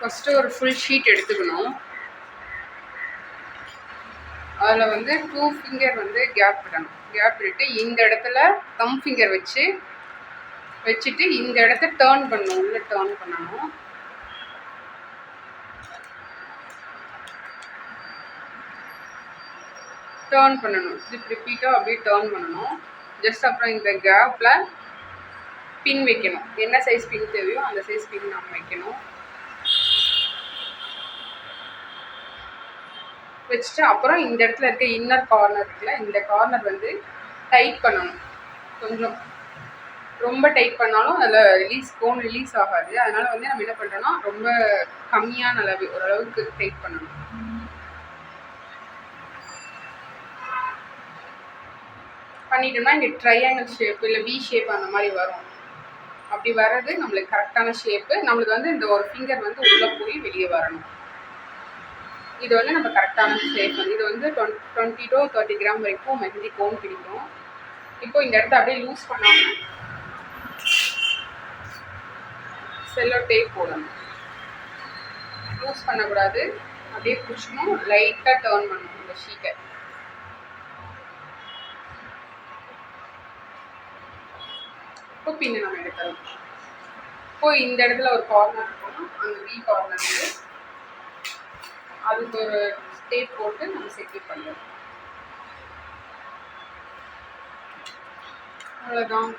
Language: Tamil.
ஃபஸ்ட்டு ஒரு ஃபுல் ஷீட் எடுத்துக்கணும். அதில் வந்து டூ ஃபிங்கர் வந்து கேப் விடணும். கேப் விட்டு இந்த இடத்துல தம் ஃபிங்கர் வச்சு வச்சுட்டு இந்த இடத்த டேர்ன் பண்ணணும். உள்ளே டேர்ன் பண்ணணும். டேர்ன் பண்ணணும். திருப்பி ரிப்பீட்டாக அப்படியே டேர்ன் பண்ணணும். ஜஸ்ட் அப்புறம் இந்த கேப்பில் பின் வைக்கணும். என்ன சைஸ் பின் தேவையோ அந்த சைஸ் பின் நம்ம வைக்கணும். வச்சுட்டு அப்புறம் இந்த இடத்துல இருக்க இன்னர் கார்னர் இருக்குல்ல இந்த கார்னர் வந்து டைட் பண்ணணும். கொஞ்சம் ரொம்ப டைட் பண்ணாலும் அதில் ரிலீஸ் கோன் ரிலீஸ் ஆகாது. அதனால் வந்து நம்ம என்ன பண்ணுறோன்னா ரொம்ப கம்மியான அளவு ஓரளவுக்கு டைட் பண்ணணும். பண்ணிட்டோம்னா இங்கே ட்ரையாங்கிள் ஷேப் இல்லை வி ஷேப் அந்த மாதிரி வரும். அப்படி வர்றது நம்மளுக்கு கரெக்டான ஷேப்பு நம்மளுக்கு வந்து இந்த ஒரு ஃபிங்கர் வந்து உள்ளே போய் வெளியே வரணும். இது வந்து நம்ம கரெக்டான ஷேப் இது வந்து twenty twenty to thirty gram வரைக்கும் மெஹந்தி கோன் பிடிக்கும். இப்போ இந்த இடத்த அப்படியே லூஸ் பண்ணாமல் செல்லோ டேப் போடணும். லூஸ் பண்ணக்கூடாது. அப்படியே பிடிச்சணும் லைட்டாக டேர்ன் பண்ணணும் இந்த ஷீட்டை இப்போ பின்னு நம்ம எடுக்கிறோம் இப்போ இந்த இடத்துல ஒரு கார்னர் இருக்கணும். அந்த வி கார்னர் வந்து அதுக்கு ஒரு டேப் போட்டு நம்ம செக்யூர் பண்ணுறோம் அவ்வளோதான்